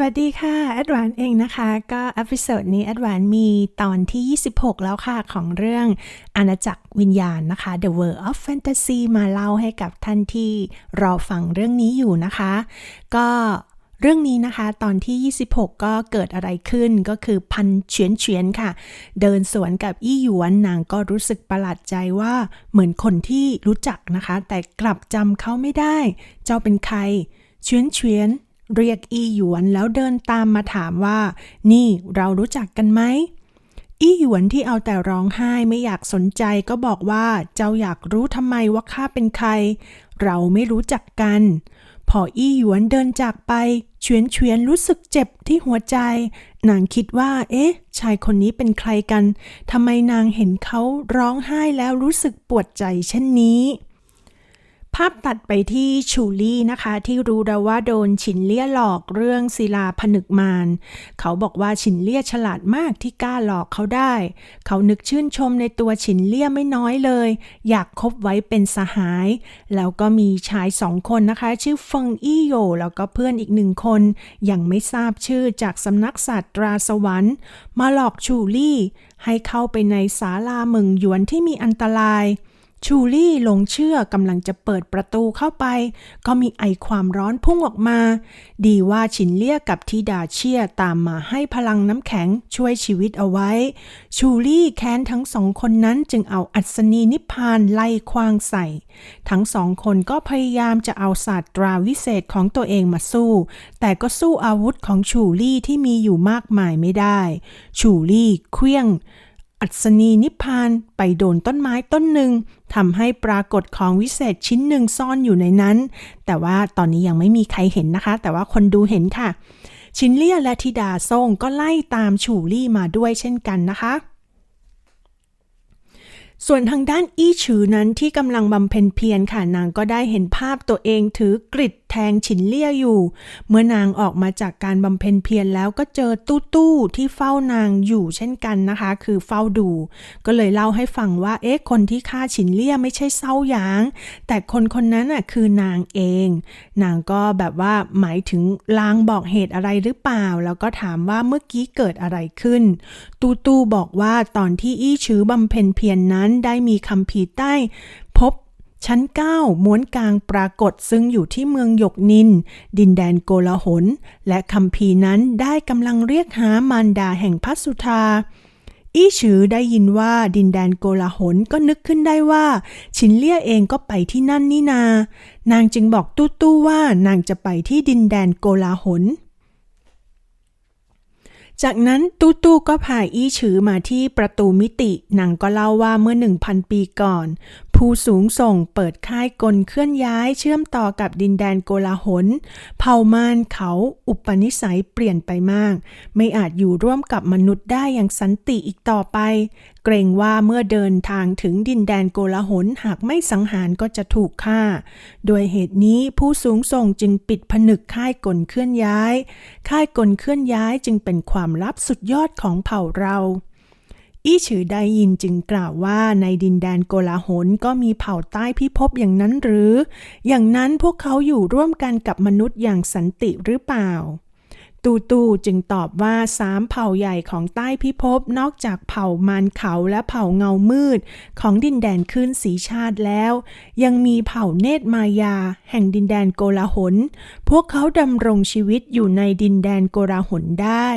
วัสดีค่ะ แอดวานเองนะคะ ก็อพิโซดนี้แอดวานมีตอนที่ 26 แล้วค่ะ ของเรื่องอาณาจักรวิญญาณนะคะ The World of Fantasy มาเล่าให้กับท่านที่รอฟังเรื่องนี้อยู่นะคะ ก็เรื่องนี้นะคะ ตอนที่ 26 ก็เกิดอะไรขึ้นก็คือพันเฉียนเฉียนค่ะ เดินสวนกับอี้หยวนนางก็รู้สึกประหลาดใจว่าเหมือนคนที่รู้จักนะคะ แต่กลับจำเขาไม่ได้ เจ้าเป็นใครเฉียนเฉียน เรียกอีหยวนแล้วเดินตามมาถามว่า นี่เรารู้จักกันไหมอีหยวนที่เอาแต่ร้องไห้ไม่อยากสนใจก็บอกว่าเจ้าอยากรู้ทำไมว่าข้าเป็นใคร เราไม่รู้จักกัน พออี้หยวนเดินจากไปเฉวียนเฉวียนรู้สึกเจ็บที่หัวใจ นางคิดว่า เอ๊ะ ชายคนนี้เป็นใครกันทำไมนางเห็นเขาร้องไห้แล้วรู้สึกปวดใจเช่นนี้ ภาพตัดไปที่ชูลี่นะคะ ที่รู้แล้วว่าโดนฉินเลี่ยหลอกเรื่องศิลาผนึกมารเขาบอกว่าฉินเลี่ยฉลาดมากที่กล้าหลอกเขาได้ เขานึกชื่นชมในตัวฉินเลี่ยไม่น้อยเลย อยากคบไว้เป็นสหาย แล้วก็มีชายสองคนนะคะ ชื่อเฟิงอี้โยแล้วก็เพื่อนอีกหนึ่งคน ยังไม่ทราบชื่อจากสำนักศาสตราสวรรค์ มาหลอกชูลี่ ให้เข้าไปในศาลาเมืองหยวนที่มีอันตราย ชูลี่หลงเชื่อกำลังจะเปิดประตูเข้าไป ก็มีไอความร้อนพุ่งออกมา ดีว่าฉินเลี่ยกับทิดาเชียตามมาให้พลังน้ำแข็งช่วยชีวิตเอาไว้ ชูลี่แค้นทั้งสองคนนั้นจึงเอาอัศนีนิพพานไล่ควางใส่ ทั้งสองคนก็พยายามจะเอาศาสตราวิเศษของตัวเองมาสู้ แต่ก็สู้อาวุธของชูลี่ที่มีอยู่มากมายไม่ได้ ชูลี่เคลี้ยง อัศนีนิพพานไปโดนต้นไม้ต้นหนึ่งทำให้ปรากฏของวิเศษชิ้นหนึ่งซ่อนอยู่ในนั้น แต่ว่าตอนนี้ยังไม่มีใครเห็นนะคะ แต่ว่าคนดูเห็นค่ะ ชินเลียและธิดาซ่งก็ไล่ตามฉูลี่มาด้วยเช่นกันนะคะ ส่วนทางด้านอี้ฉือนั้นที่กำลังบำเพ็ญเพียรค่ะนางก็ได้เห็นภาพตัวเองถือกริดแทงฉินเลี่ยอยู่ เมื่อนางออกมาจากการบำเพ็ญเพียรแล้วก็เจอตู้ตู้ที่เฝ้านางอยู่เช่นกันนะคะ คือเฝ้าดู ก็เลยเล่าให้ฟังว่าเอ๊ะคนที่ฆ่าฉินเลี่ยไม่ใช่เศร้าหยาง แต่คนคนนั้นน่ะคือนางเอง นางก็แบบว่าหมายถึงลางบอกเหตุอะไรหรือเปล่า แล้วก็ถามว่าเมื่อกี้เกิดอะไรขึ้น ตู้ตู้บอกว่าตอนที่อี้ชื้อบำเพ็ญเพียรนนั้นได้มีคำพีใต้ พบชั้น 9 ม้วนกลางปรากฏซึ่งอยู่ที่เมืองหยกนิน ดินแดนโกลาหล และคำพีนั้นได้กำลังเรียกหามารดาแห่งพัสุธาอี้ฉือได้ยินว่าดินแดนโกลาหลก็นึกขึ้นได้ว่า ชินเลี่ยเองก็ไปที่นั่นนี่นา นางจึงบอกตู้ตู้ว่านางจะไปที่ดินแดนโกลาหล จากนั้นตู้ตู้ก็พาอี้ฉือมาที่ประตูมิตินางก็เล่าว่าเมื่อหนึ่งพันปีก่อน ผู้สูงส่งเปิดค่ายกลเคลื่อนย้ายเชื่อมต่อกับดินแดนโกลาหล เผ่ามารเขาอุปนิสัยเปลี่ยนไปมาก ไม่อาจอยู่ร่วมกับมนุษย์ได้อย่างสันติอีกต่อไป เกรงว่าเมื่อเดินทางถึงดินแดนโกลาหลหากไม่สังหารก็จะถูกฆ่า โดยเหตุนี้ผู้สูงส่งจึงปิดผนึกค่ายกลเคลื่อนย้าย ค่ายกลเคลื่อนย้ายจึงเป็นความลับสุดยอดของเผ่าเรา อี้ฉือได้ยินจึงกล่าวว่าในดินแดนโกลาหลก็มีเผ่าใต้พิภพอย่างนั้นหรือ อย่างนั้นพวกเขาอยู่ร่วมกันกับมนุษย์อย่างสันติหรือเปล่าตูตูจึงตอบว่าสามเผ่าใหญ่ของใต้พิภพนอกจากเผ่ามารเขาและเผ่าเงามืด ของดินแดนขึ้นสีชาติแล้ว ยังมีเผ่าเนตรมายา แห่งดินแดนโกลาหล พวกเขาดำรงชีวิตอยู่ในดินแดนโกลาหลได้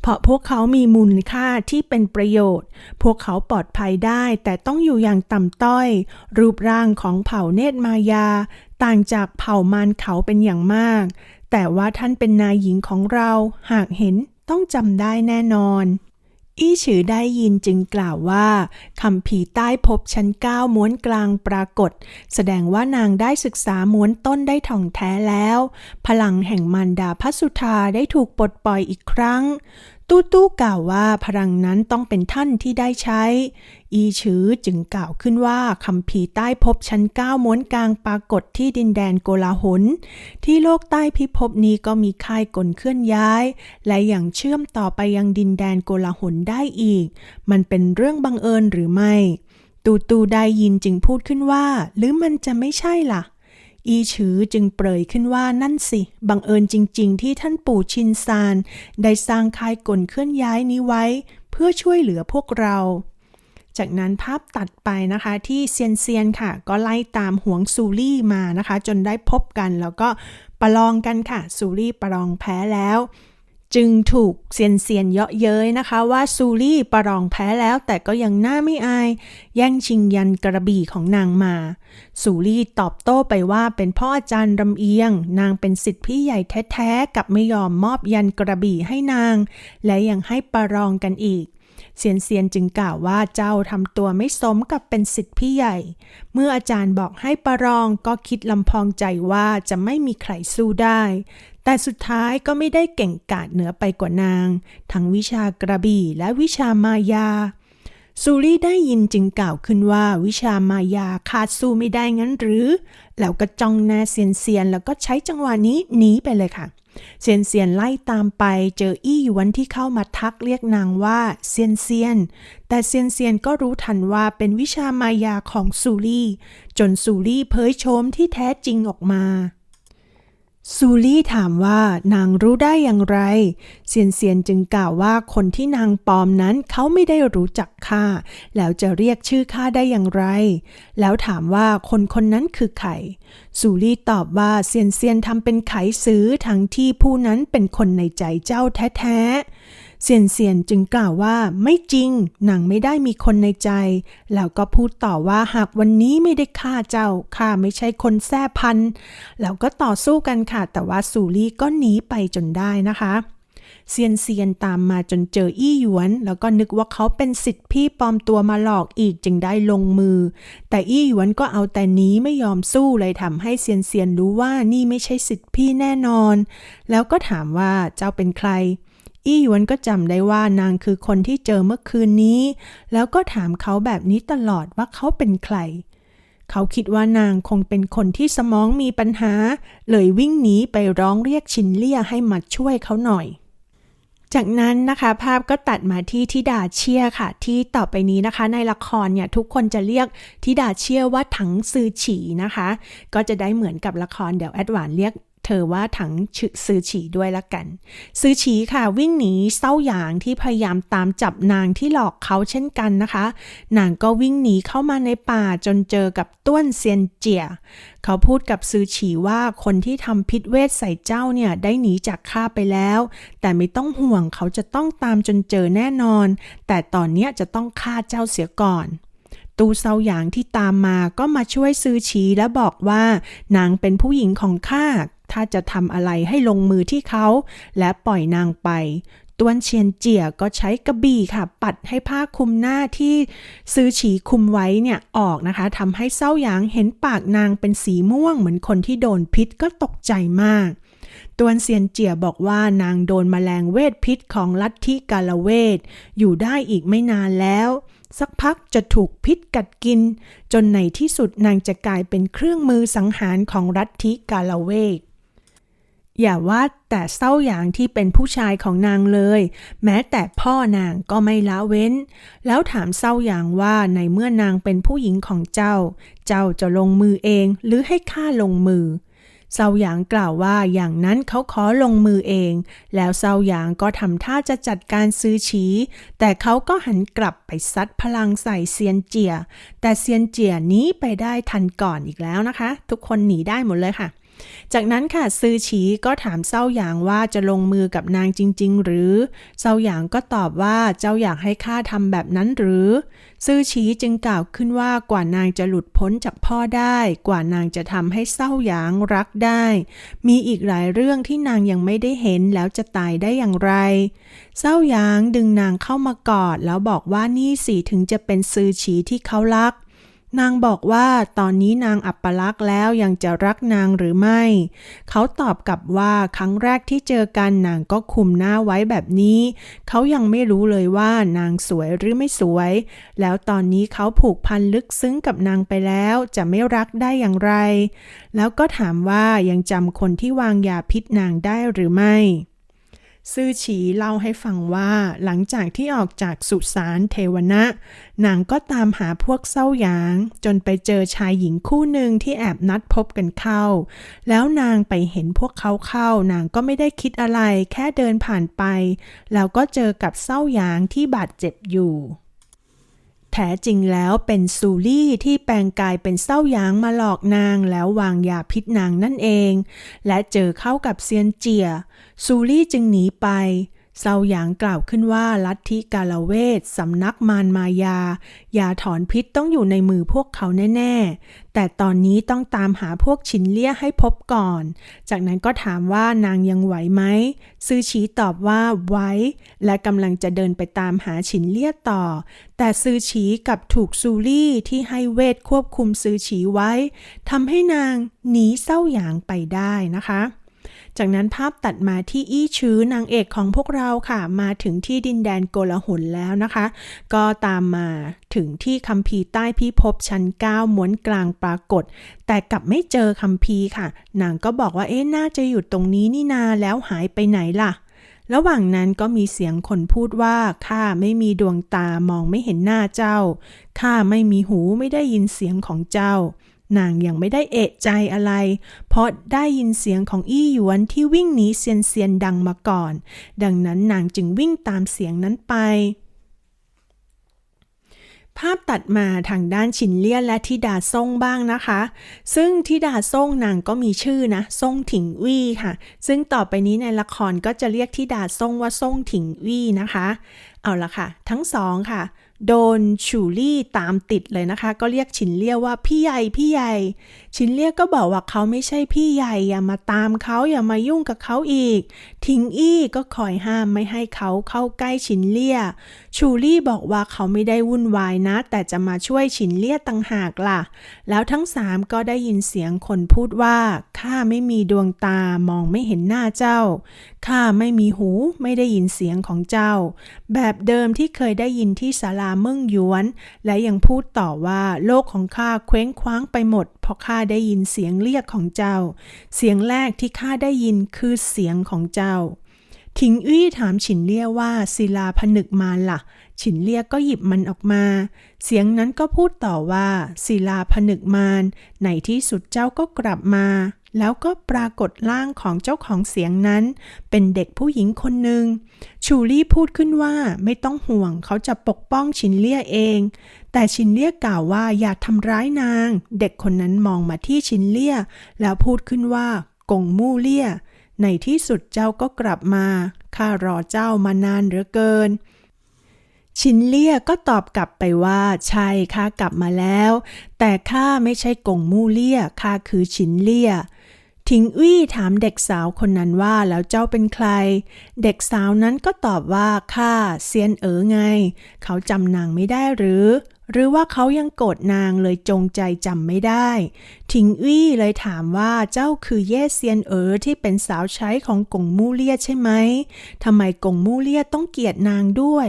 เพราะพวกเขามีมูลค่าที่เป็นประโยชน์ พวกเขาปลอดภัยได้แต่ต้องอยู่อย่างต่ำต้อย รูปร่างของเผ่าเนตรมายา ต่างจากเผ่ามารเขาเป็นอย่างมาก แต่ว่าท่านเป็นนายหญิงของเรา หากเห็นต้องจำได้แน่นอนอี้ฉือได้ยินจึงกล่าวว่าคำผีใต้ภพบชั้นเก้าม้วนกลางปรากฏ แสดงว่านางได้ศึกษาม้วนต้นได้ถ่องแท้แล้ว พลังแห่งมารดาพัสุธาได้ถูกปลดปล่อยอีกครั้ง ตู้ตู้กล่าวว่าพลังนั้นต้องเป็นท่านที่ได้ใช้ อีชือจึงกล่าวขึ้นว่าคำผีใต้ภพชั้นเก้าม้วนกลางปรากฏที่ดินแดนโกลาหล ที่โลกใต้พิภพนี้ก็มีค่ายกลเคลื่อนย้าย และอย่างเชื่อมต่อไปยังดินแดนโกลาหลได้อีก มันเป็นเรื่องบังเอิญหรือไม่ ตูตูได้ยินจึงพูดขึ้นว่า หรือมันจะไม่ใช่ล่ะ อีฉือจึงเปรยขึ้นว่านั่นสิ บังเอิญจริง ๆ ที่ท่านปู่ชินซาน ได้สร้างค่ายกลเคลื่อนย้ายนี้ไว้ เพื่อช่วยเหลือพวกเรา จากนั้นภาพตัดไปนะคะที่เซียนเซียนค่ะ ก็ไล่ตามหวงซูรี่มานะคะ จนได้พบกันแล้วก็ประลองกันค่ะซูรี่ประลองแพ้แล้ว จึงถูกเซียนเซียนเยาะเย้ยนะคะว่าซูรี่ประลองแพ้แล้วแต่ก็ยังหน้าไม่อาย แย่งชิงยันกระบี่ของนางมา ซูรี่ตอบโต้ไปว่าเป็นพ่ออาจารย์รำเอียง นางเป็นสิทธิพี่ใหญ่แท้ๆกับไม่ยอมมอบยันกระบี่ให้นาง และยังให้ประลองกันอีก เซียนเซียนจึงกล่าวว่าเจ้าทำตัวไม่สมกับเป็นสิทธิพี่ใหญ่ เมื่ออาจารย์บอกให้ประลองก็คิดลำพองใจว่าจะไม่มีใครสู้ได้ แต่สุดท้ายก็ไม่ได้เก่งกาจเหนือไปกว่านาง ทั้งวิชากระบี่และวิชามายาซูรี่ได้ยินจึงกล่าวขึ้นว่าวิชามายาขาดสู้ไม่ได้งั้นหรือ แล้วก็จ้องหน้าเซียนเซียนแล้วก็ใช้จังหวะนี้หนีไปเลยค่ะ เซียนเซียนไล่ตามไปเจออี้หยวนที่เข้ามาทักเรียกนางว่าเซียนเซียน แต่เซียนเซียนก็รู้ทันว่าเป็นวิชามายาของซูรี่ จนซูรี่เผยโฉมที่แท้จริงออกมา ซูลี่ถามว่านางรู้ได้อย่างไร เซียนเซียนจึงกล่าวว่าคนที่นางปลอมนั้นเขาไม่ได้รู้จักข้า แล้วจะเรียกชื่อข้าได้อย่างไร แล้วถามว่าคนคนนั้นคือไข่ซูลี่ตอบว่าเซียนเซียนทำเป็นไขซื้อทั้งที่ผู้นั้นเป็นคนในใจเจ้าแท้ๆ เซียนเซียนจึงกล่าวว่าไม่จริงนางไม่ได้มีคนในใจ แล้วก็พูดต่อว่าหากวันนี้ไม่ได้ฆ่าเจ้าข้าไม่ใช่คนแท้พันแล้วก็ต่อสู้กันค่ะ แต่ว่าซูลี่ก็หนีไปจนได้นะคะเซียนเซียนตามมาจนเจออี้หยวน แล้วก็นึกว่าเขาเป็นสิทธิพี่ปลอมตัวมาหลอกอีกจึงได้ลงมือ แต่อี้หยวนก็เอาแต่หนีไม่ยอมสู้เลยทำให้เซียนเซียนรู้ว่านี่ไม่ใช่สิทธิพี่แน่นอน แล้วก็ถามว่าเจ้าเป็นใคร อี้หยวนก็จำได้ว่านางคือคนที่เจอเมื่อคืนนี้ แล้วก็ถามเขาแบบนี้ตลอดว่าเขาเป็นใคร เขาคิดว่านางคงเป็นคนที่สมองมีปัญหา เลยวิ่งหนีไปร้องเรียกชินเลี่ยให้มาช่วยเขาหน่อยจากนั้นนะคะภาพก็ตัดมาที่ทิดาเชียค่ะ ที่ต่อไปนี้นะคะ ในละครเนี่ยทุกคนจะเรียกทิดาเชียว่าถังซือฉีนะคะ ก็จะได้เหมือนกับละครเดี๋ยวแอดวานเรียก เธอว่าถังซือฉีด้วยละกัน ซือฉีค่ะวิ่งหนีเศร้าหยางที่พยายามตามจับนางที่หลอกเขาเช่นกันนะคะ นางก็วิ่งหนีเข้ามาในป่าจนเจอกับต้วนเซียนเจีย เขาพูดกับซือฉีว่าคนที่ทำพิษเวทใส่เจ้าเนี่ยได้หนีจากข้าไปแล้ว แต่ไม่ต้องห่วงเขาจะต้องตามจนเจอแน่นอน แต่ตอนนี้จะต้องฆ่าเจ้าเสียก่อนตูเซาหยางที่ตามมาก็มาช่วยซื้อฉีและบอกว่านางเป็นผู้หญิงของข้า ถ้าจะทำอะไรให้ลงมือที่เขา และปล่อยนางไปต้วนเชียนเจียก็ใช้กระบี่ค่ะ ปัดให้ผ้าคลุมหน้าที่ซื้อฉีคุมไว้เนี่ยออกนะคะทำให้เศร้าหยางเห็นปากนางเป็นสีม่วง เหมือนคนที่โดนพิษก็ตกใจมากตวนเซียนเจียบอกว่านางโดนแมลงเวทพิษของลัทธิกาลเวทอยู่ได้อีกไม่นานแล้ว สักพักจะถูกพิษกัดกิน จนในที่สุดนางจะกลายเป็นเครื่องมือสังหารของลัทธิกาลเวท อย่าว่าแต่เศร้าหยางที่เป็นผู้ชายของนางเลย แม้แต่พ่อนางก็ไม่ละเว้น แล้วถามเศร้าหยางว่าในเมื่อนางเป็นผู้หญิงของเจ้า เจ้าจะลงมือเองหรือให้ข้าลงมือเซาหยางกล่าวว่าอย่างนั้นเขาขอลงมือเอง แล้วเซาหยางก็ทำท่าจะจัดการซื้อฉี แต่เขาก็หันกลับไปซัดพลังใส่เซียนเจีย แต่เซียนเจียหนี้ไปได้ทันก่อนอีกแล้วนะคะ ทุกคนหนีได้หมดเลยค่ะ จากนั้นค่ะซือฉีก็ถามเซาหยางว่าจะลงมือกับนางจริง ๆ หรือเซาหยางก็ตอบว่าเจ้าอยากให้ข้าทำแบบนั้นหรือ ซื่อฉีจึงกล่าวขึ้นว่ากว่านางจะหลุดพ้นจากพ่อได้ กว่านางจะทำให้เศร้าหยางรักได้ มีอีกหลายเรื่องที่นางยังไม่ได้เห็นแล้วจะตายได้อย่างไร เศร้าหยางดึงนางเข้ามากอดแล้วบอกว่านี่สิถึงจะเป็นซื่อฉีที่เขารัก นางบอกว่าตอนนี้นางอัปลักษ์แล้วยังจะรักนางหรือไม่ เขาตอบกลับว่าครั้งแรกที่เจอกันนางก็คุมหน้าไว้แบบนี้ เขายังไม่รู้เลยว่านางสวยหรือไม่สวย แล้วตอนนี้เขาผูกพันลึกซึ้งกับนางไปแล้วจะไม่รักได้อย่างไร แล้วก็ถามว่ายังจำคนที่วางยาพิษนางได้หรือไม่ ซื่อฉีเล่าให้ฟังว่าหลังจากที่ออกจากสุสานเทวนะนางก็ตามหาพวกเศร้าหยาง จนไปเจอชายหญิงคู่หนึ่งที่แอบนัดพบกันเข้า แล้วนางไปเห็นพวกเขาเข้านางก็ไม่ได้คิดอะไรแค่เดินผ่านไป แล้วก็เจอกับเศร้าหยางที่บาดเจ็บอยู่ ท้จริงแล้วเป็นซูลี่ที่แปลงกายเป็นเศร้าหยางมาหลอกนางแล้ววางยาพิษนางนั่นเอง และเจอเข้ากับเซียนเจียซูลี่จึงหนีไป เซาหยางกล่าวขึ้นว่าลัทธิกาลเวทสำนักมารมายา ยาถอนพิษต้องอยู่ในมือพวกเขาแน่ ๆ แต่ตอนนี้ต้องตามหาพวกฉินเลี่ยให้พบก่อน จากนั้นก็ถามว่านางยังไหวไหมซือฉีตอบว่าไหวและกำลังจะเดินไปตามหาฉินเลี่ยต่อ แต่ซือฉีกลับถูกซูลี่ที่ให้เวทควบคุมซือฉีไว้ทำให้นางหนีเศร้าหยางไปได้นะคะ จากนั้นภาพตัดมาที่อี้ชื้อนางเอกของพวกเราค่ะ มาถึงที่ดินแดนโกลาหลแล้วนะคะ ก็ตามมาถึงที่คัมภีร์ใต้พิภพชั้น 9 ม้วนกลางปรากฏ แต่กลับไม่เจอคัมภีร์ค่ะ นางก็บอกว่าเอ๊ะน่าจะอยู่ตรงนี้นี่นาแล้วหายไปไหนล่ะระหว่างนั้นก็มีเสียงคนพูดว่าข้าไม่มีดวงตามองไม่เห็นหน้าเจ้าข้าไม่มีหูไม่ได้ยินเสียงของเจ้า นางยังไม่ได้เอะใจอะไร เพราะได้ยินเสียงของอี้หยวนที่วิ่งหนีเซียนเซียนดังมาก่อน ดังนั้นนางจึงวิ่งตามเสียงนั้นไป ภาพตัดมาทางด้านฉินเลี่ยและทิดาซ่งบ้างนะคะ ซึ่งทิดาซ่งนางก็มีชื่อนะซ่งถิงวี่ค่ะ ซึ่งต่อไปนี้ในละครก็จะเรียกทิดาซ่งว่าซ่งถิงวี่นะคะ เอาละค่ะ ทั้งสองค่ะ โดนชูลี่ตามติดเลยนะคะ ก็เรียกฉินเลี่ยว่าพี่ใหญ่พี่ใหญ่ฉินเลี่ยก็บอกว่าเขาไม่ใช่พี่ใหญ่อย่ามาตามเขาอย่ามายุ่งกับเขาอีก ทิงอี้ก็คอยห้ามไม่ให้เขาเข้าใกล้ฉินเลี่ยชูลี่บอกว่าเขาไม่ได้วุ่นวายนะ แต่จะมาช่วยฉินเลี่ยต่างหากล่ะ แล้วทั้งสามก็ได้ยินเสียงคนพูดว่าข้าไม่มีดวงตามองไม่เห็นหน้าเจ้าข้าไม่มีหูไม่ได้ยินเสียงของเจ้า แบบเดิมที่เคยได้ยินที่ศาลาเมืองยวน และยังพูดต่อว่าโลกของข้าเคว้งคว้างไปหมด ราะข้าได้ยินเสียงเรียกของเจ้า เสียงแรกที่ข้าได้ยินคือเสียงของเจ้าทิงอี้ถามฉินเลี่ยว่าศิลาผนึกมาล่ะ ฉินเลี่ยก็หยิบมันออกมา เสียงนั้นก็พูดต่อว่าศิลาผนึกมารในที่สุดเจ้าก็กลับมา แล้วก็ปรากฏร่างของเจ้าของเสียงนั้น เป็นเด็กผู้หญิงคนหนึ่ง ชูลี่พูดขึ้นว่าไม่ต้องห่วงเขาจะปกป้องชินเลี่ยเอง แต่ชินเลี่ยกล่าวว่าอย่าทำร้ายนาง เด็กคนนั้นมองมาที่ชินเลี่ย แล้วพูดขึ้นว่ากงมู่เลี่ย ในที่สุดเจ้าก็กลับมา ข้ารอเจ้ามานานเหลือเกินชินเลี่ยก็ตอบกลับไปว่าใช่ข้ากลับมาแล้ว แต่ข้าไม่ใช่กงมู่เลี่ยข้าคือชินเลี่ย ทิงอี้ถามเด็กสาวคนนั้นว่าแล้วเจ้าเป็นใคร เด็กสาวนั้นก็ตอบว่าข้าเซียนเอ๋อไง เขาจำนางไม่ได้หรือ หรือว่าเขายังโกรธนางเลยจงใจจำไม่ได้ทิงอี้เลยถามว่าเจ้าคือเย่เซียนเอ๋อที่เป็นสาวใช้ของกงมู่เลียใช่ไหมทำไมกงมู่เลียต้องเกลียดนางด้วย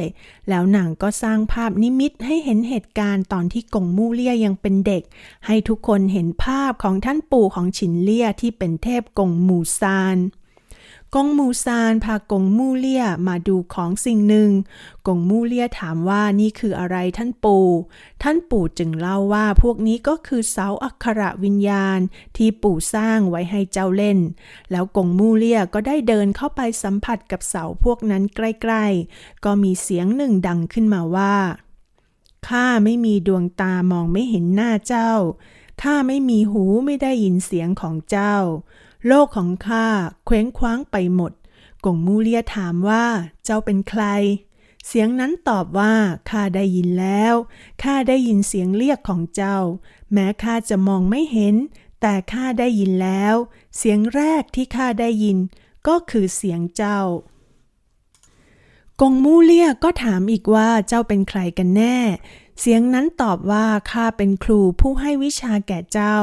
แล้วนางก็สร้างภาพนิมิตให้เห็นเหตุการณ์ตอนที่กงมู่เลียยังเป็นเด็ก ให้ทุกคนเห็นภาพของท่านปู่ของฉินเลียที่เป็นเทพกงหมู่ซาน กงมูซานพากงมูเลียมาดูของสิ่งหนึ่ง กงมูเลียถามว่านี่คืออะไรท่านปู่ ท่านปู่จึงเล่าว่าพวกนี้ก็คือเสาอักขระวิญญาณที่ปู่สร้างไว้ให้เจ้าเล่น แล้วกงมูเลียก็ได้เดินเข้าไปสัมผัสกับเสาพวกนั้นใกล้ๆ ก็มีเสียงหนึ่งดังขึ้นมาว่าข้าไม่มีดวงตามองไม่เห็นหน้าเจ้าข้าไม่มีหูไม่ได้ยินเสียงของเจ้า โลกของข้าเคว้งคว้างไปหมด กงมูเลียถามว่าเจ้าเป็นใคร เสียงนั้นตอบว่าข้าได้ยินแล้ว ข้าได้ยินเสียงเรียกของเจ้า แม้ข้าจะมองไม่เห็น แต่ข้าได้ยินแล้ว เสียงแรกที่ข้าได้ยิน ก็คือเสียงเจ้ากงมูเลียก็ถามอีกว่าเจ้าเป็นใครกันแน่ เสียงนั้นตอบว่าข้าเป็นครูผู้ให้วิชาแก่เจ้า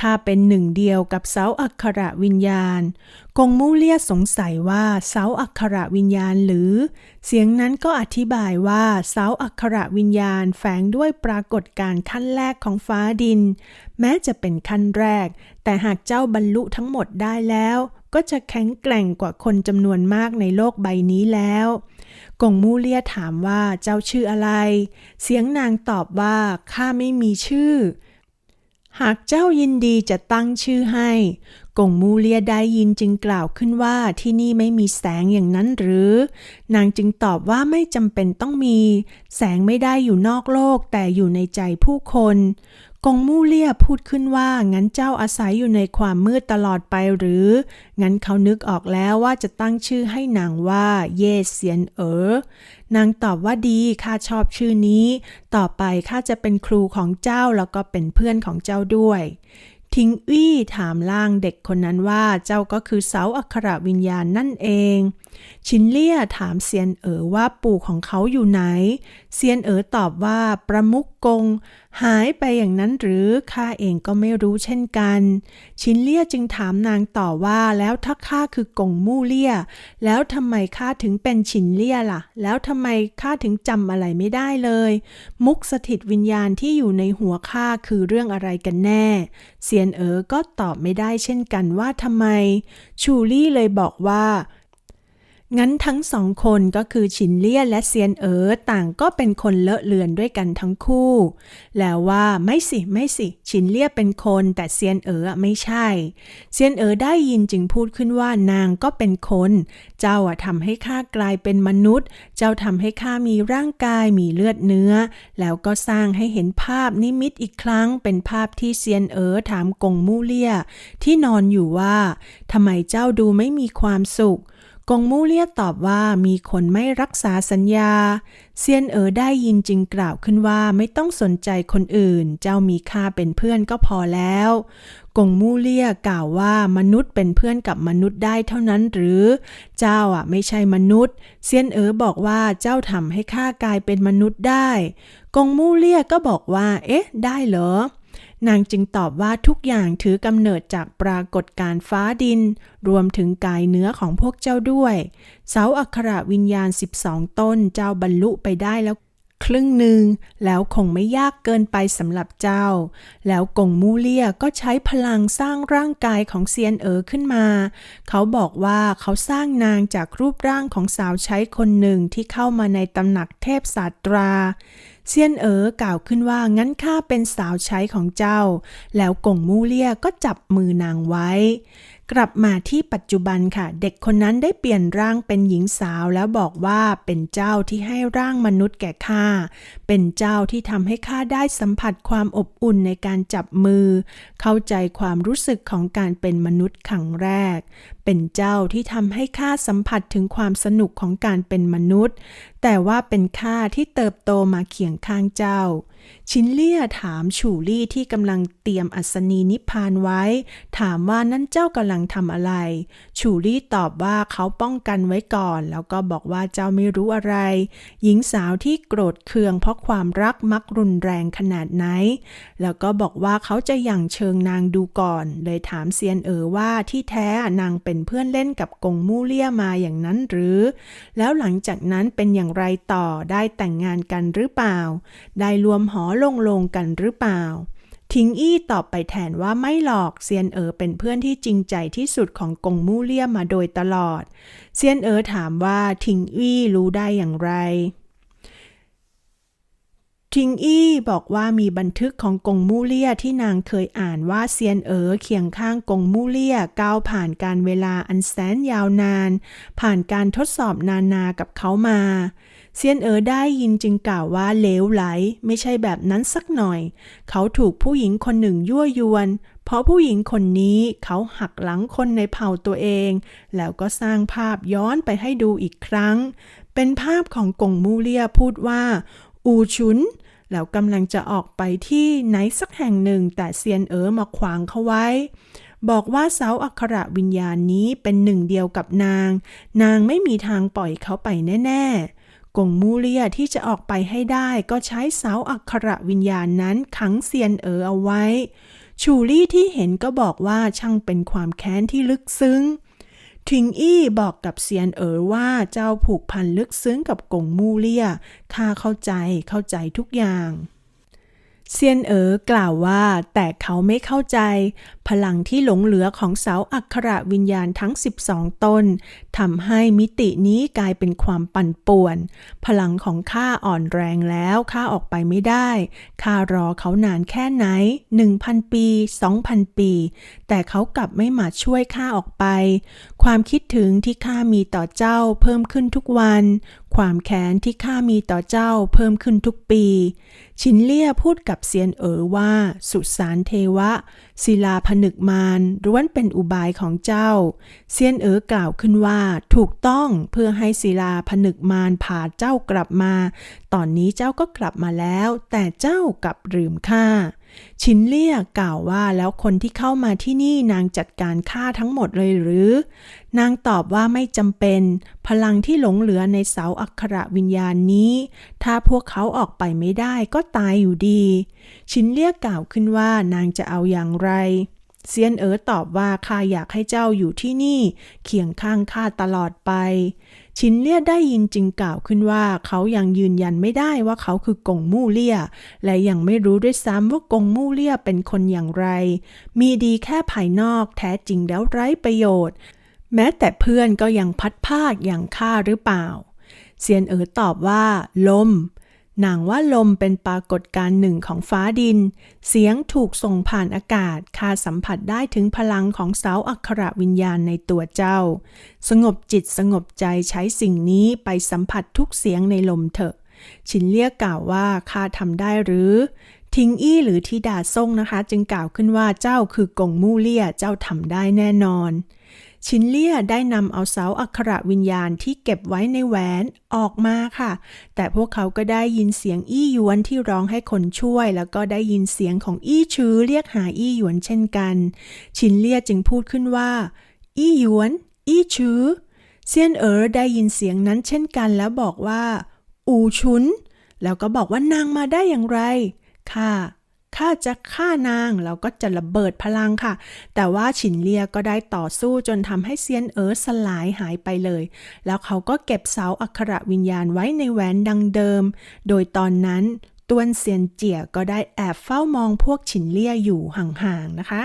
ข้าเป็นหนึ่งเดียวกับเสาอักขระวิญญาณ กงมู่เลียสงสัยว่าเสาอักขระวิญญาณหรือ เสียงนั้นก็อธิบายว่าเสาอักขระวิญญาณแฝงด้วยปรากฏการณ์ขั้นแรกของฟ้าดิน แม้จะเป็นขั้นแรก แต่หากเจ้าบรรลุทั้งหมดได้แล้ว ก็จะแข็งแกร่งกว่าคนจำนวนมากในโลกใบนี้แล้ว กงมูเลียถามว่าเจ้าชื่ออะไร เสียงนางตอบว่าข้าไม่มีชื่อ หากเจ้ายินดีจะตั้งชื่อให้กงมูเลียได้ยินจึงกล่าวขึ้นว่าที่นี่ไม่มีแสงอย่างนั้นหรือ นางจึงตอบว่าไม่จำเป็นต้องมี แสงไม่ได้อยู่นอกโลกแต่อยู่ในใจผู้คน กงมู่เลียพูดขึ้นว่างั้นเจ้าอาศัยอยู่ในความมืดตลอดไปหรือ งั้นเขานึกออกแล้วว่าจะตั้งชื่อให้นางว่าเยเซียนเอ๋อนางตอบว่าดีข้าชอบชื่อนี้ ต่อไปข้าจะเป็นครูของเจ้าแล้วก็เป็นเพื่อนของเจ้าด้วยทิงอี้ถามล่างเด็กคนนั้นว่าเจ้าก็คือเสาอัครวิญญาณนั่นเอง ชินเลี่ยถามเซียนเอ๋อว่าปู่ของเขาอยู่ไหนเซียนเอ๋อตอบว่าประมุกกง หายไปอย่างนั้นหรือข้าเองก็ไม่รู้เช่นกัน ชินเลี่ยจึงถามนางต่อว่าแล้วถ้าข้าคือกงมู่เลี่ย แล้วทำไมข้าถึงเป็นชินเลี่ยล่ะ แล้วทำไมข้าถึงจำอะไรไม่ได้เลย มุกสถิตวิญญาณที่อยู่ในหัวข้าคือเรื่องอะไรกันแน่ เซียนเอ๋อก็ตอบไม่ได้เช่นกันว่าทำไม ชูลี่เลยบอกว่า งั้นทั้งสองคนก็คือฉินเลี่ยและเซียนเอ๋อต่างก็เป็นคนเลอะเลือนด้วยกันทั้งคู่ แล้วว่าไม่สิไม่สิ ฉินเลี่ยเป็นคนแต่เซียนเอ๋อไม่ใช่ เซียนเอ๋อได้ยินจึงพูดขึ้นว่านางก็เป็นคน เจ้าอะทำให้ข้ากลายเป็นมนุษย์ เจ้าทำให้ข้ามีร่างกายมีเลือดเนื้อ แล้วก็สร้างให้เห็นภาพนิมิตอีกครั้ง เป็นภาพที่เซียนเอ๋อถามกงมู่เลี่ยที่นอนอยู่ว่าทำไมเจ้าดูไม่มีความสุข กงมู่เลียตอบว่ามีคนไม่รักษาสัญญา เซียนเอ๋อได้ยินจึงกล่าวขึ้นว่าไม่ต้องสนใจคนอื่น เจ้ามีค่าเป็นเพื่อนก็พอแล้ว กงมู่เลียกล่าวว่ามนุษย์เป็นเพื่อนกับมนุษย์ได้เท่านั้นหรือ เจ้าอะไม่ใช่มนุษย์ เซียนเอ๋อบอกว่าเจ้าทำให้ข้ากลายเป็นมนุษย์ได้ กงมู่เลียก็บอกว่า เอ๊ะ ได้เหรอ นางจึงตอบว่าทุกอย่างถือกำเนิดจากปรากฏการณ์ฟ้าดิน รวมถึงกายเนื้อของพวกเจ้าด้วย เสาอัครวิญญาณ 12 ต้นเจ้าบรรลุไปได้แล้วครึ่งหนึ่งแล้วคงไม่ยากเกินไปสำหรับเจ้า แล้วกงมูเลียก็ใช้พลังสร้างร่างกายของเซียนเอ๋อขึ้นมา เขาบอกว่าเขาสร้างนางจากรูปร่างของสาวใช้คนหนึ่งที่เข้ามาในตำหนักเทพศาสตรา เซียนเอ๋อกล่าวขึ้นว่างั้นข้าเป็นสาวใช้ของเจ้า แล้วกงมูเลียก็จับมือนางไว้ กลับมาที่ปัจจุบันค่ะ เด็กคนนั้นได้เปลี่ยนร่างเป็นหญิงสาวแล้วบอกว่าเป็นเจ้าที่ให้ร่างมนุษย์แก่ข้า เป็นเจ้าที่ทำให้ข้าได้สัมผัสความอบอุ่นในการจับมือ เข้าใจความรู้สึกของการเป็นมนุษย์ครั้งแรก เป็นเจ้าที่ทำให้ข้าสัมผัสถึงความสนุกของการเป็นมนุษย์แต่ว่าเป็นข้าที่เติบโตมาเคียงข้างเจ้า ชินเลี่ยถามฉูลี่ที่กำลังเตรียมอัศนีนิพพานไว้ ถามว่านั่นเจ้ากำลังทำอะไร ฉูลี่ตอบว่าเขาป้องกันไว้ก่อน แล้วก็บอกว่าเจ้าไม่รู้อะไร หญิงสาวที่โกรธเคืองเพราะความรักมักรุนแรงขนาดไหน แล้วก็บอกว่าเขาจะหยั่งเชิงนางดูก่อน เลยถามเซียนเอ๋อว่าที่แท้นางเป็นเพื่อนเล่นกับกงมู่เลี่ยมาอย่างนั้นหรือ แล้วหลังจากนั้นเป็นอย่างไรต่อได้แต่งงานกันหรือเปล่า ได้รวมหอลงลงกันหรือเปล่า ทิงอี้ตอบไปแทนว่าไม่หลอกเซียนเอ๋อเป็นเพื่อนที่จริงใจที่สุดของกงมู่เลี่ยมาโดยตลอด เซียนเอ๋อถามว่าทิงอี้รู้ได้อย่างไร ทิงอี้บอกว่ามีบันทึกของกงมู่เลี่ยที่นางเคยอ่านว่าเซียนเอ๋อเคียงข้างกงมู่เลี่ยก้าวผ่านการเวลาอันแสนยาวนาน ผ่านการทดสอบนานากับเขามา เซียนเอ๋อได้ยินจึงกล่าวว่าเลวไหล ไม่ใช่แบบนั้นสักหน่อย เขาถูกผู้หญิงคนหนึ่งยั่วยวน เพราะผู้หญิงคนนี้เขาหักหลังคนในเผ่าตัวเอง แล้วก็สร้างภาพย้อนไปให้ดูอีกครั้ง เป็นภาพของกงมูเลียพูดว่า อูชุนแล้วกำลังจะออกไปที่ไหนสักแห่งหนึ่งแต่เซียนเอ๋อมาขวางเขาไว้ บอกว่าเสาอัครวิญญาณนี้เป็นหนึ่งเดียวกับนาง นางไม่มีทางปล่อยเขาไปแน่ๆกงมูเลียที่จะออกไปให้ได้ก็ใช้เสาอัครวิญญาณนั้นขังเซียนเอ๋อเอาไว้ ชูลี่ที่เห็นก็บอกว่าช่างเป็นความแค้นที่ลึกซึ้ง ทิงอี้บอกกับเซียนเอ๋อว่าเจ้าผูกพันลึกซึ้งกับกงมู่เลี่ยข้าเข้าใจเข้าใจทุกอย่าง เซียนเอ๋อกล่าวว่าแต่เขาไม่เข้าใจ พลังที่หลงเหลือของเสาอักขระวิญญาณทั้ง 12 ต้นทำให้มิตินี้กลายเป็นความปั่นป่วน พลังของข้าอ่อนแรงแล้วข้าออกไปไม่ได้ข้ารอเขานานแค่ไหน 1,000 ปี 2,000 ปี แต่เขากลับไม่มาช่วยข้าออกไป ความคิดถึงที่ข้ามีต่อเจ้าเพิ่มขึ้นทุกวันความแค้นที่ข้ามีต่อเจ้าเพิ่มขึ้นทุกปี ชินเลี่ยพูดกับเซียนเอ๋อว่าสุสานเทวะ ศิลาผนึกมารล้วนเป็นอุบายของเจ้า เซียนเอ๋อกล่าวขึ้นว่าถูกต้องเพื่อให้ศิลาผนึกมารพาเจ้ากลับมา ตอนนี้เจ้าก็กลับมาแล้ว แต่เจ้ากลับลืมข้า ชินเลี่ยกล่าวว่าแล้วคนที่เข้ามาที่นี่นางจัดการฆ่าทั้งหมดเลยหรือ นางตอบว่าไม่จำเป็น พลังที่หลงเหลือในเสาอักขระวิญญาณนี้ ถ้าพวกเขาออกไปไม่ได้ก็ตายอยู่ดี ชินเลี่ยกล่าวขึ้นว่านางจะเอาอย่างไรเซียนเอ๋อตอบว่าข้าอยากให้เจ้าอยู่ที่นี่ เคียงข้างข้าตลอดไป ชินเลี่ยได้ยินจึงกล่าวขึ้นว่าเขายังยืนยันไม่ได้ว่าเขาคือกงมู่เลี่ย และยังไม่รู้ด้วยซ้ำว่ากงมู่เลี่ยเป็นคนอย่างไร มีดีแค่ภายนอกแท้จริงแล้วไร้ประโยชน์ แม้แต่เพื่อนก็ยังพัดพาดอย่างข้าหรือเปล่าเซียนเอ๋อตอบว่า ลม นางว่าลมเป็นปรากฏการณ์หนึ่งของฟ้าดิน เสียงถูกส่งผ่านอากาศข้าสัมผัสได้ถึงพลังของเสาอักขระวิญญาณในตัวเจ้า สงบจิตสงบใจใช้สิ่งนี้ไปสัมผัสทุกเสียงในลมเถอะ ชินเลี่ยกล่าวว่าข้าทำได้หรือ ทิงอี้หรือทิดาซ่งนะคะ จึงกล่าวขึ้นว่าเจ้าคือกงมู่เลี่ยเจ้าทำได้แน่นอน ชินเลี่ยได้นำเอาเสาอักขระวิญญาณที่เก็บไว้ในแหวนออกมาค่ะ แต่พวกเขาก็ได้ยินเสียงอี้หยวนที่ร้องให้คนช่วย แล้วก็ได้ยินเสียงของอี้ชื้อเรียกหาอี้หยวนเช่นกัน ชินเลี่ยจึงพูดขึ้นว่า อี้หยวน อี้ชื้อเซียนเอ๋อได้ยินเสียงนั้นเช่นกันแล้วบอกว่า อูชุน แล้วก็บอกว่านางมาได้อย่างไร ค่ะ ข้าจะฆ่านางแล้วก็จะระเบิดพลังค่ะ แต่ว่าฉินเลียก็ได้ต่อสู้จนทำให้เซียนเอ๋อสลายหายไปเลย แล้วเขาก็เก็บเสาอัคระวิญญาณไว้ในแหวนดังเดิม โดยตอนนั้นตวนเซียนเจียก็ได้แอบเฝ้ามองพวกฉินเลี่ยอยู่ห่างๆนะคะ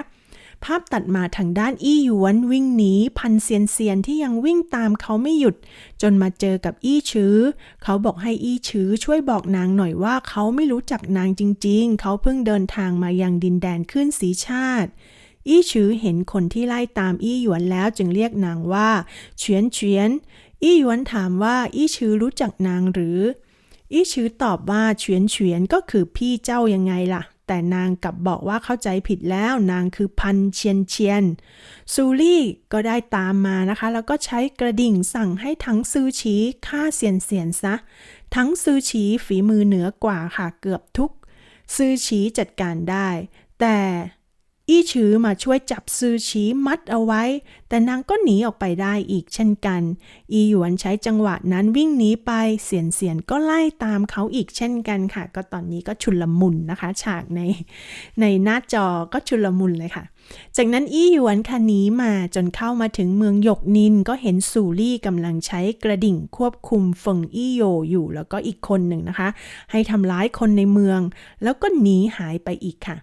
ภาพตัดมาทางด้านอี้หยวนวิ่งหนีพันเซียนเซียนที่ยังวิ่งตามเขาไม่หยุด จนมาเจอกับอี้ชื้อ เขาบอกให้อี้ชื้อช่วยบอกนางหน่อยว่าเขาไม่รู้จักนางจริง ๆ เขาเพิ่งเดินทางมายังดินแดนขึ้นสีชาติอี้ชื้อเห็นคนที่ไล่ตามอี้หยวนแล้วจึงเรียกนางว่าเฉียนเฉียน อี้หยวนถามว่าอี้ชื้อรู้จักนางหรือ อี้ชื้อตอบว่าเฉียนเฉียนก็คือพี่เจ้ายังไงล่ะ แต่นางกลับบอกว่าเข้าใจผิดแล้วนางคือพันเชียนเชียน ซูรี่ก็ได้ตามมานะคะ แล้วก็ใช้กระดิ่งสั่งให้ทั้งซือฉีฆ่าเซียนเซียนซะ ทั้งซือฉีฝีมือเหนือกว่าค่ะเกือบทุกซือฉีจัดการได้ แต่ อี้ชื้อมาช่วยจับซือฉีมัดเอาไว้ แต่นางก็หนีออกไปได้อีกเช่นกัน อีหยวนใช้จังหวะนั้นวิ่งหนีไป เสียนเสียนก็ไล่ตามเขาอีกเช่นกันค่ะ ก็ตอนนี้ก็ชุลมุนนะคะ ฉากในในหน้าจอก็ชุลมุนเลยค่ะ จากนั้นอี้หยวนค่ะหนีมาจนเข้ามาถึงเมืองหยกนินก็เห็นซูรี่กำลังใช้กระดิ่งควบคุมเฟิงอี้โยอยู่แล้วก็อีกคนหนึ่งนะคะ ให้ทำร้ายคนในเมือง แล้วก็หนีหายไปอีกค่ะ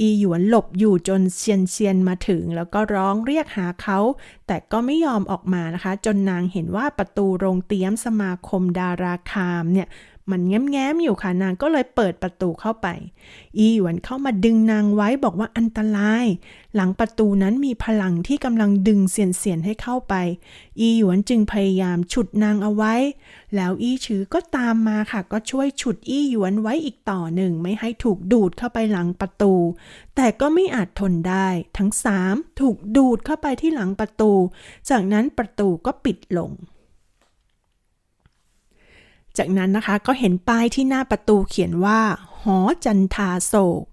อีหยวนหลบอยู่จนเซียนเซียนมาถึง แล้วก็ร้องเรียกหาเขา แต่ก็ไม่ยอมออกมานะคะ จนนางเห็นว่าประตูโรงเตี้ยมสมาคมดาราคามเนี่ย มันแง้มๆอยู่ค่ะนางก็เลยเปิดประตูเข้าไป อีหยวนเข้ามาดึงนางไว้บอกว่าอันตราย หลังประตูนั้นมีพลังที่กำลังดึงเสียนเสียนให้เข้าไป อีหยวนจึงพยายามฉุดนางเอาไว้ แล้วอี้ชือก็ตามมาค่ะ ก็ช่วยฉุดอี้หยวนไว้อีกต่อหนึ่ง ไม่ให้ถูกดูดเข้าไปหลังประตู แต่ก็ไม่อาจทนได้ ทั้งสามถูกดูดเข้าไปที่หลังประตู จากนั้นประตูก็ปิดลง จากนั้นนะคะก็เห็นป้ายที่หน้าประตูเขียนว่า หอจันทาโศก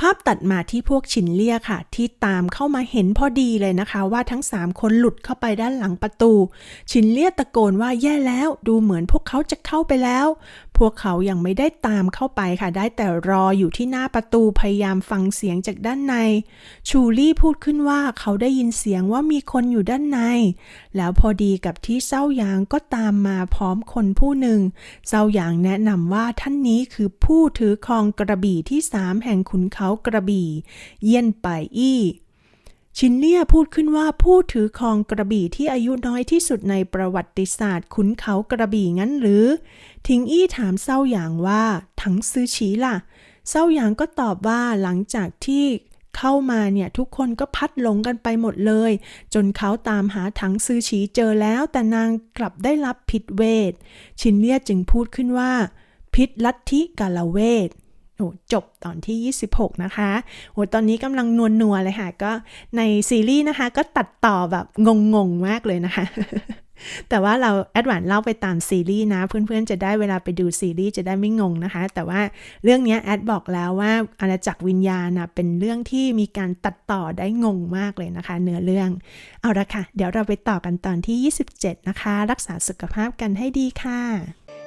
ภาพตัดมาที่พวกชินเลียค่ะ ที่ตามเข้ามาเห็นพอดีเลยนะคะ ว่าทั้งสามคนหลุดเข้าไปด้านหลังประตู ชินเลียตะโกนว่าแย่แล้ว ดูเหมือนพวกเขาจะเข้าไปแล้ว พวกเขายังไม่ได้ตามเข้าไปค่ะ ได้แต่รออยู่ที่หน้าประตูพยายามฟังเสียงจากด้านใน ชูลี่พูดขึ้นว่าเขาได้ยินเสียงว่ามีคนอยู่ด้านใน แล้วพอดีกับที่เศร้าหยางก็ตามมาพร้อมคนผู้หนึ่งเศร้าหยางแนะนำว่าท่านนี้คือผู้ถือครองกระบี่ที่สามแห่งขุนเขากระบี่ เยี่ยนไปอี้ ชินเลียพูดขึ้นว่าผู้ถือครองกระบี่ที่อายุน้อยที่สุดในประวัติศาสตร์ขุนเขากระบี่งั้นหรือ ทิงอี้ถามเศร้าหยางว่าถังซื้อฉีล่ะ เศร้าหยางก็ตอบว่าหลังจากที่เข้ามาเนี่ยทุกคนก็พัดหลงกันไปหมดเลย จนเขาตามหาถังซื้อฉีเจอแล้ว แต่นางกลับได้รับพิษเวท ชินเลียจึงพูดขึ้นว่า พิษลัทธิกาลเวท โอ้จบตอนที่ 26 นะคะโอ้ตอนนี้กำลังนวลนัวๆเลยค่ะ ก็ในซีรีส์นะคะ ก็ตัดต่อแบบงงๆ มากเลยนะคะ แต่ว่าเราแอดวานเล่าไปตามซีรีส์นะ เพื่อนๆ จะได้เวลาไปดูซีรีส์จะได้ไม่งงนะคะ แต่ว่าเรื่องนี้แอดบอกแล้วว่าอาณาจักรวิญญาณนะเป็นเรื่องที่มีการตัดต่อได้งงมากเลยนะคะ เนื้อเรื่อง เอาละค่ะ เดี๋ยวเราไปต่อกันตอนที่ 27 นะคะ รักษาสุขภาพกันให้ดีค่ะ